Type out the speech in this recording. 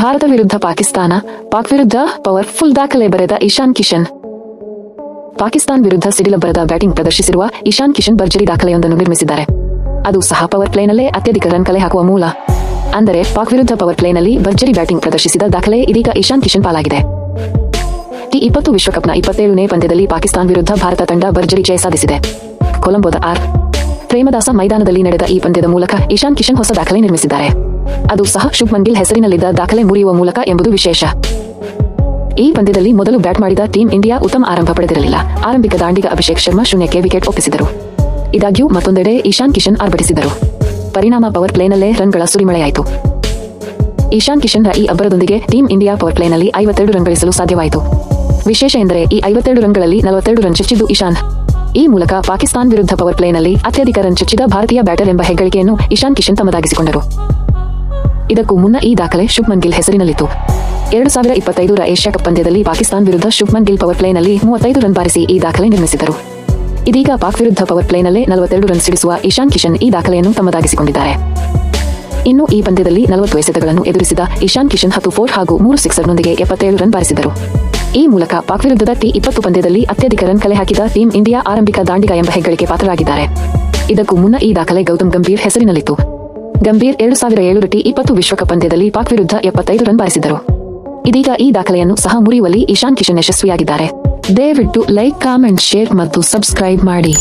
ಭಾರತ ವಿರುದ್ಧ ಪಾಕಿಸ್ತಾನ, ಪಾಕ್ ವಿರುದ್ಧ ಪವರ್ಫುಲ್ ದಾಖಲೆ ಬರೆದ ಇಶಾನ್ ಕಿಶನ್. ಪಾಕಿಸ್ತಾನ್ ವಿರುದ್ಧ ಸಿಡಿಲ ಬರೆದ ಬ್ಯಾಟಿಂಗ್ ಪ್ರದರ್ಶಿಸಿರುವ ಇಶಾನ್ ಕಿಶನ್ ಭರ್ಜರಿ ದಾಖಲೆಯೊಂದನ್ನು ನಿರ್ಮಿಸಿದ್ದಾರೆ. ಅದು ಸಹ ಪವರ್ ಪ್ಲೇನಲ್ಲೇ ಅತ್ಯಧಿಕ ರನ್ ಕಲೆ ಹಾಕುವ ಮೂಲ. ಅಂದರೆ ಪಾಕ್ ವಿರುದ್ಧ ಪವರ್ ಪ್ಲೇನಲ್ಲಿ ಭರ್ಜರಿ ಬ್ಯಾಟಿಂಗ್ ಪ್ರದರ್ಶಿಸಿದ ದಾಖಲೆ ಇದೀಗ ಇಶಾನ್ ಕಿಶನ್ ಪಾಲಾಗಿದೆ. ಟಿ ಇಪ್ಪತ್ತು ವಿಶ್ವಕಪ್ನ ಇಪ್ಪತ್ತೇಳನೇ ಪಂದ್ಯದಲ್ಲಿ ಪಾಕಿಸ್ತಾನ್ ವಿರುದ್ಧ ಭಾರತ ತಂಡ ಭರ್ಜರಿ ಜಯ ಸಾಧಿಸಿದೆ. ಕೊಲಂಬೋದ ಆರ್. ಪ್ರೇಮದಾಸ ಮೈದಾನದಲ್ಲಿ ನಡೆದ ಈ ಪಂದ್ಯದ ಮೂಲಕ ಇಶಾನ್ ಕಿಶನ್ ಹೊಸ ದಾಖಲೆ ನಿರ್ಮಿಸಿದ್ದಾರೆ. ಅದು ಸಹ ಶುಭ್ಮನ್ ಗಿಲ್ ಹೆಸರಿನಲ್ಲಿದ್ದ ದಾಖಲೆ ಮುರಿಯುವ ಮೂಲಕ ಎಂಬುದು ವಿಶೇಷ. ಈ ಪಂದ್ಯದಲ್ಲಿ ಮೊದಲು ಬ್ಯಾಟ್ ಮಾಡಿದ ಟೀಂ ಇಂಡಿಯಾ ಉತ್ತಮ ಆರಂಭ ಪಡೆದಿರಲಿಲ್ಲ. ಆರಂಭಿಕ ದಾಂಡಿಗ ಅಭಿಷೇಕ್ ಶರ್ಮಾ ಶೂನ್ಯಕ್ಕೆ ವಿಕೆಟ್ ಒಪ್ಪಿಸಿದರು. ಇದಾಗ್ಯೂ ಮತ್ತೊಂದೆಡೆ ಇಶಾನ್ ಕಿಶನ್ ಆರ್ಭಟಿಸಿದರು. ಪರಿಣಾಮ ಪವರ್ ಪ್ಲೇನಲ್ಲೇ ರನ್ಗಳ ಸುರಿಮಳೆಯಾಯಿತು. ಇಶಾನ್ ಕಿಶನ್ರ ಈ ಅಬ್ಬರದೊಂದಿಗೆ ಟೀಂ ಇಂಡಿಯಾ ಪವರ್ ಪ್ಲೇನಲ್ಲಿ ಐವತ್ತೆರಡು ರನ್ ಗಳಿಸಲು ಸಾಧ್ಯವಾಯಿತು. ವಿಶೇಷ ಎಂದರೆ ಈ ಐವತ್ತೆರಡು ರನ್ಗಳಲ್ಲಿ ನಲವತ್ತೆರಡು ರನ್ ಚುಚ್ಚಿದ್ದು ಇಶಾನ್ ಈ ಮೂಲಕ ಪಾಕಿಸ್ತಾನ್ ವಿರುದ್ಧ ಪವರ್ ಪ್ಲೇನಲ್ಲಿ ಅತ್ಯಧಿಕ ರನ್ ಚುಚ್ಚಿದ ಭಾರತೀಯ ಬ್ಯಾಟರ್ ಎಂಬ ಹೆಗ್ಗಳಿಕೆಯನ್ನು ಇಶಾನ್ ಕಿಶನ್ ತಮ್ಮದಾಗಿಸಿಕೊಂಡರು. ಇದಕ್ಕೂ ಮುನ್ನ ಈ ದಾಖಲೆ ಶುಭ್ಮನ್ ಗಿಲ್ ಹೆಸರಿನಲ್ಲಿತ್ತು. ಎರಡು ಸಾವಿರ ಇಪ್ಪತ್ತೈದರ ಏಷ್ಯಾ ಕಪ್ ಪಂದ್ಯದಲ್ಲಿ ಪಾಕಿಸ್ತಾನ ವಿರುದ್ಧ ಶುಭ್ಮನ್ ಗಿಲ್ ಪವರ್ ಪ್ಲೇನಲ್ಲಿ ಮೂವತ್ತೈದು ರನ್ ಬಾರಿಸಿ ಈ ದಾಖಲೆ ನಿರ್ಮಿಸಿದರು. ಇದೀಗ ಪಾಕ್ ವಿರುದ್ಧ ಪವರ್ ಪ್ಲೇನಲ್ಲೇ ನಲವತ್ತೆರಡು ರನ್ ಸಿಡಿಸುವ ಇಶಾನ್ ಕಿಶನ್ ಈ ದಾಖಲೆಯನ್ನು ತಮ್ಮದಾಗಿಸಿಕೊಂಡಿದ್ದಾರೆ. ಇನ್ನು ಈ ಪಂದ್ಯದಲ್ಲಿ ನಲವತ್ತು ಎಸೆತಗಳನ್ನು ಎದುರಿಸಿದ ಇಶಾನ್ ಕಿಶನ್ ಹತ್ತು ಫೋರ್ ಹಾಗೂ ಮೂರು ಸಿಕ್ಸರ್ನೊಂದಿಗೆ ಎಪ್ಪತ್ತೇಳು ರನ್ ಬಾರಿಸಿದರು. ಈ ಮೂಲಕ ಪಾಕ್ ವಿರುದ್ಧದ ಟಿ ಇಪ್ಪತ್ತು ಪಂದ್ಯದಲ್ಲಿ ಅತ್ಯಧಿಕ ರನ್ ಕಲೆ ಹಾಕಿದ ಟೀಂ ಇಂಡಿಯಾ ಆರಂಭಿಕ ದಾಂಡಿಗ ಎಂಬ ಹೆಗ್ಗಳಿಕೆ ಪಾತ್ರರಾಗಿದ್ದಾರೆ. ಇದಕ್ಕೂ ಮುನ್ನ ಈ ದಾಖಲೆ ಗೌತಮ್ ಗಂಭೀರ್ ಹೆಸರಿನಲ್ಲಿತ್ತು. ಗಂಭೀರ್ ಎರಡು ಸಾವಿರ ಏಳು ರಟಿ ಇಪ್ಪತ್ತು ವಿಶ್ವಕಪ್ ಪಂದ್ಯದಲ್ಲಿ ಪಾಕ್ ವಿರುದ್ಧ ಎಪ್ಪತ್ತೈದು ರನ್ ಬಾರಿಸಿದರು. ಇದೀಗ ಈ ದಾಖಲೆಯನ್ನು ಸಹ ಮುರಿಯುವಲ್ಲಿ ಇಶಾನ್ ಕಿಶನ್ ಯಶಸ್ವಿಯಾಗಿದ್ದಾರೆ. ದಯವಿಟ್ಟು ಲೈಕ್, ಕಾಮೆಂಟ್, ಶೇರ್ ಮತ್ತು ಸಬ್ಸ್ಕ್ರೈಬ್ ಮಾಡಿ.